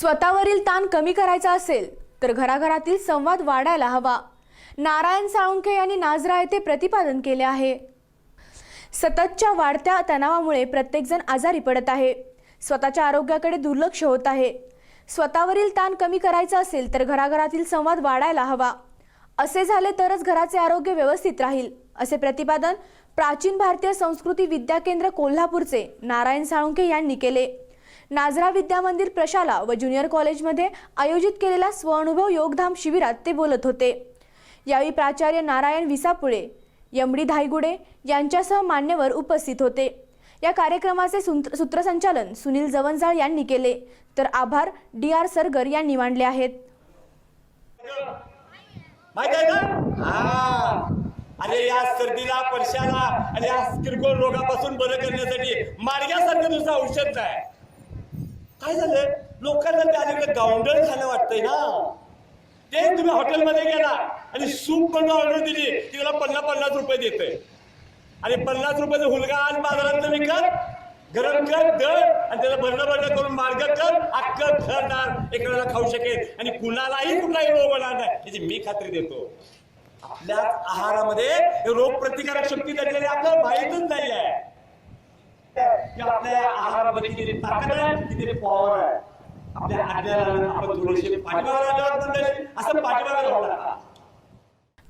स्वतःवरील ताण कमी करायचा असेल तर घराघरातील संवाद वाढायला हवा. नारायण साळुंखे यांनी नाझरा येथे प्रतिपादन केले आहे. सततच्या वाढत्या तणावामुळे प्रत्येकजण आजारी पडत आहे. स्वतःच्या आरोग्याकडे दुर्लक्ष होत आहे. स्वतःवरील ताण कमी करायचा असेल तर घराघरातील संवाद वाढायला हवा. असे झाले तरच घराचे आरोग्य व्यवस्थित राहील असे प्रतिपादन प्राचीन भारतीय संस्कृती विद्या केंद्र कोल्हापूरचे नारायण साळुंखे यांनी केले. नाझरा विद्या मंदिर प्रशाला व ज्युनियर कॉलेजमध्ये आयोजित केलेल्या स्वअनुभव योगधाम शिबिरात ते बोलत होते. यावेळी प्राचार्य नारायण विसापुळे यमडी धायगुडे यांच्यासह मान्यवर उपस्थित होते. या कार्यक्रमाचे सूत्रसंचालन सुनील जवंजाळ यांनी केले. तर आभार डी आर सरगर यांनी मांडले आहेत. अरे या सर्दीला परशाला आणि या किरकोळ रोगापासून बरं करण्यासाठी मार्गासारखं दुसरं औषध नाही. काय झालं लोकांना ते अलीकडे गावंडळ झालं वाटतंय ना. ते तुम्ही हॉटेलमध्ये गेला आणि सूप पण ऑर्डर दिली की त्याला पन्नास पन्नास रुपये देतोय. आणि पन्नास रुपयाचा हुलगा आज बाजारात विकत गरम कर दळ आणि त्याला भरणं भरणं करून मार्ग कर अक्कल ठरणार एखाद्याला खाऊ शकेल. आणि कुणालाही कुठलाही रोग होणार नाही. याची मी खात्री देतो. आपल्या आहारामध्ये रोग प्रतिकारक शक्ती दडलेली आपल्याला माहीतच नाही आहे की आपल्या आहारामध्ये किती ताकद आहे किती पॉवर आहे. आपल्या आज्ञाला आपण थोडेसे पाठीमागे असं पाठीमागे राहू